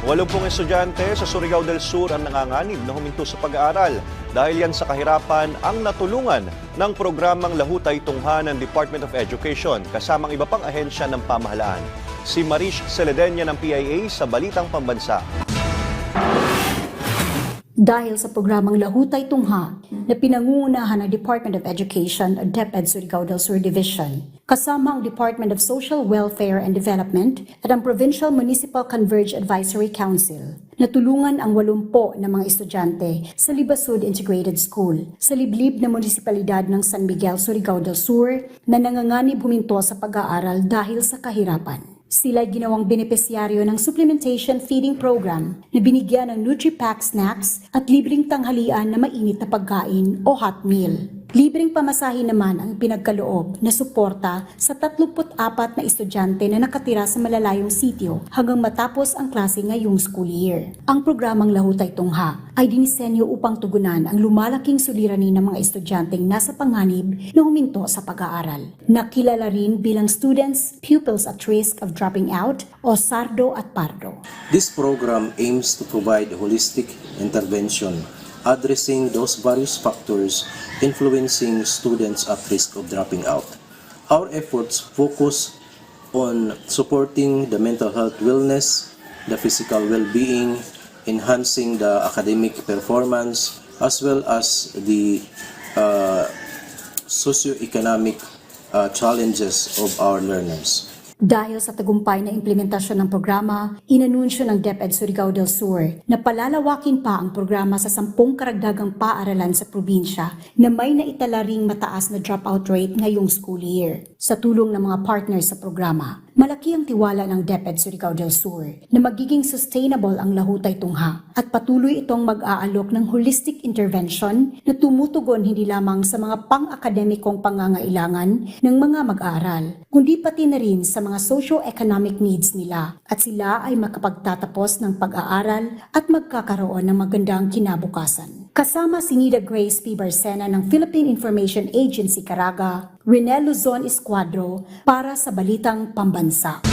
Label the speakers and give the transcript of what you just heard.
Speaker 1: Walumpung estudyante sa Surigao del Sur ang nanganganib na huminto sa pag-aaral dahil yan sa kahirapan ang natulungan ng programang Lahutay Tungha ng Department of Education kasamang iba pang ahensya ng pamahalaan. Si Marish Celedenia ng PIA sa Balitang Pambansa.
Speaker 2: Dahil sa programang Lahutay Tungha na pinangungunahan ng Department of Education at DepEd Surigao del Sur Division, kasama ang Department of Social Welfare and Development at ang Provincial Municipal Converge Advisory Council, natulungan ang walumpo ng mga estudyante sa Libasud Integrated School sa liblib na munisipalidad ng San Miguel, Surigao del Sur na nanganganib huminto sa pag-aaral dahil sa kahirapan. Sila ay ginawang benepisyaryo ng Supplementation Feeding Program na binigyan ng NutriPack snacks at libreng tanghalian na mainit na pagkain o hot meal. Libreng pamasahe naman ang pinagkaloob na suporta sa 34 na estudyante na nakatira sa malalayong sitio hanggang matapos ang klase ngayong school year. Ang programang Lahutay Tungha ay dinisenyo upang tugunan ang lumalaking suliranin ng mga estudyanteng nasa panganib na huminto sa pag-aaral. Nakilala rin bilang Students Pupils at Risk of Dropping Out o SARDO at PARDO.
Speaker 3: This program aims to provide holistic intervention addressing those various factors influencing students at risk of dropping out. Our efforts focus on supporting the mental health wellness, the physical well-being, enhancing the academic performance, as well as the uh, socioeconomic uh, challenges of our learners.
Speaker 2: Dahil sa tagumpay na implementasyon ng programa, inanunsyo ng DepEd Surigao del Sur na palalawakin pa ang programa sa sampung karagdagang paaralan sa probinsya na may naitala ring mataas na dropout rate ngayong school year. Sa tulong ng mga partners sa programa, malaki ang tiwala ng DepEd Surigao del Sur na magiging sustainable ang lahutay tungha at patuloy itong mag-aalok ng holistic intervention na tumutugon hindi lamang sa mga pang-akademikong pangangailangan ng mga mag-aaral, kundi pati na rin sa mga socio-economic needs nila at sila ay makapagtatapos ng pag-aaral at magkakaroon ng magandang kinabukasan. Kasama si Nida Grace P. Barcena ng Philippine Information Agency Caraga, Renel Luzon Escuadro para sa Balitang Pambansa.